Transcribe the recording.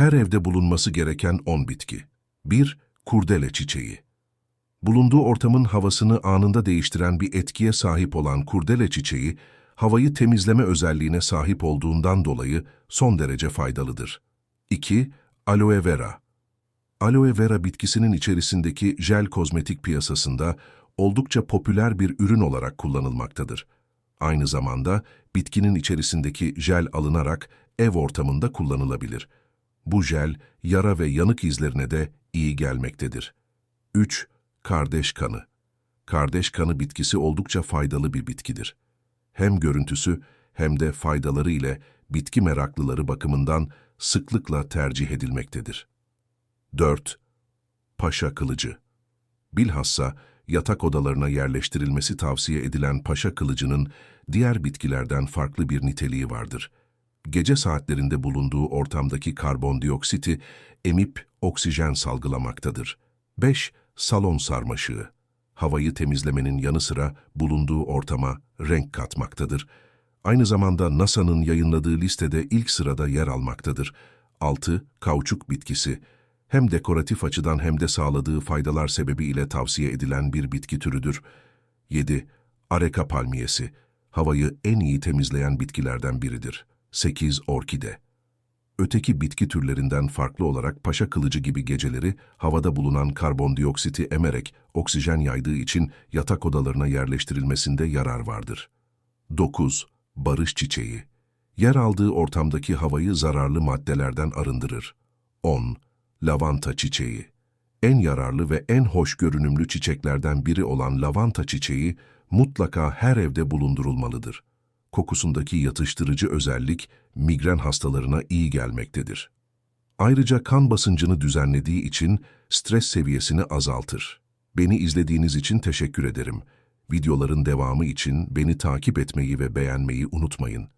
Her evde bulunması gereken 10 bitki. 1. Kurdele çiçeği. Bulunduğu ortamın havasını anında değiştiren bir etkiye sahip olan kurdele çiçeği, havayı temizleme özelliğine sahip olduğundan dolayı son derece faydalıdır. 2. Aloe vera. Aloe vera bitkisinin içerisindeki jel kozmetik piyasasında oldukça popüler bir ürün olarak kullanılmaktadır. Aynı zamanda bitkinin içerisindeki jel alınarak ev ortamında kullanılabilir. Bu jel yara ve yanık izlerine de iyi gelmektedir. 3. Kardeş kanı. Kardeş kanı bitkisi oldukça faydalı bir bitkidir. Hem görüntüsü hem de faydaları ile bitki meraklıları bakımından sıklıkla tercih edilmektedir. 4. Paşa kılıcı. Bilhassa yatak odalarına yerleştirilmesi tavsiye edilen paşa kılıcının diğer bitkilerden farklı bir niteliği vardır. Gece saatlerinde bulunduğu ortamdaki karbondioksiti emip oksijen salgılamaktadır. 5. Salon sarmaşığı. Havayı temizlemenin yanı sıra bulunduğu ortama renk katmaktadır. Aynı zamanda NASA'nın yayınladığı listede ilk sırada yer almaktadır. 6. Kauçuk bitkisi. Hem dekoratif açıdan hem de sağladığı faydalar sebebiyle tavsiye edilen bir bitki türüdür. 7. Areka palmiyesi. Havayı en iyi temizleyen bitkilerden biridir. 8. Orkide. Öteki bitki türlerinden farklı olarak paşa kılıcı gibi geceleri havada bulunan karbondioksiti emerek oksijen yaydığı için yatak odalarına yerleştirilmesinde yarar vardır. 9. Barış çiçeği. Yer aldığı ortamdaki havayı zararlı maddelerden arındırır. 10. Lavanta çiçeği. En yararlı ve en hoş görünümlü çiçeklerden biri olan lavanta çiçeği mutlaka her evde bulundurulmalıdır. Kokusundaki yatıştırıcı özellik migren hastalarına iyi gelmektedir. Ayrıca kan basıncını düzenlediği için stres seviyesini azaltır. Beni izlediğiniz için teşekkür ederim. Videoların devamı için beni takip etmeyi ve beğenmeyi unutmayın.